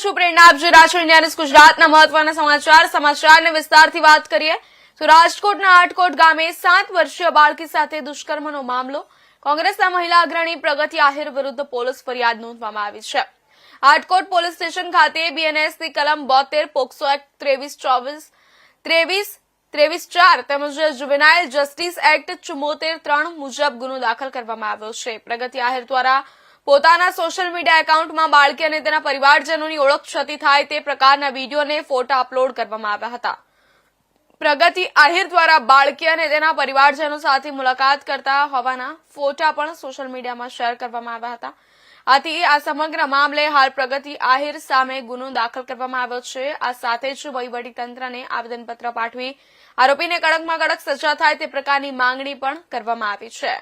હું છું પ્રેરણા આપજો? રાજકોટ ન્યૂઝ ગુજરાતના મહત્વના સમાચાર, સમાચારને વિસ્તારથી વાત કરીએ તો રાજકોટના આટકોટ ગામે સાત વર્ષીય બાળકી સાથે દુષ્કર્મનો મામલો. કોંગ્રેસના મહિલા અગ્રણી પ્રગતિ આહિર વિરુદ્ધ પોલીસ ફરિયાદ નોંધવામાં આવી છે. આટકોટ પોલીસ સ્ટેશન ખાતે બીએનએસની કલમ બોતેર, પોક્સો એક્ટ, ત્રેવીસ, ચોવીસ, ત્રેવીસ ત્રેવીસ ચાર તેમજ જુવેનાઇલ જસ્ટિસ એક્ટ ચુમ્મોતેર ત્રણ મુજબ ગુનો દાખલ કરવામાં આવ્યો છે. પ્રગતિ આહિર દ્વારા પોતાના સોશિયલ મીડિયા એકાઉન્ટમાં બાળકી અને તેના પરિવારજનોની ઓળખ ક્ષતિ થાય તે પ્રકારના વીડિયો અને ફોટા અપલોડ કરવામાં આવ્યા હતા. પ્રગતિ આહિર દ્વારા બાળકી અને તેના પરિવારજનો સાથે મુલાકાત કરતા હોવાના ફોટા પણ સોશિયલ મીડિયામાં શેર કરવામાં આવ્યા હતા. આથી આ સમગ્ર મામલે હાલ પ્રગતિ આહિર સામે ગુનો દાખલ કરવામાં આવ્યો છે. આ સાથે જ વહીવટીતંત્રને આવેદનપત્ર પાઠવી આરોપીને કડકમાં કડક સજા થાય તે પ્રકારની માંગણી પણ કરવામાં આવી છે.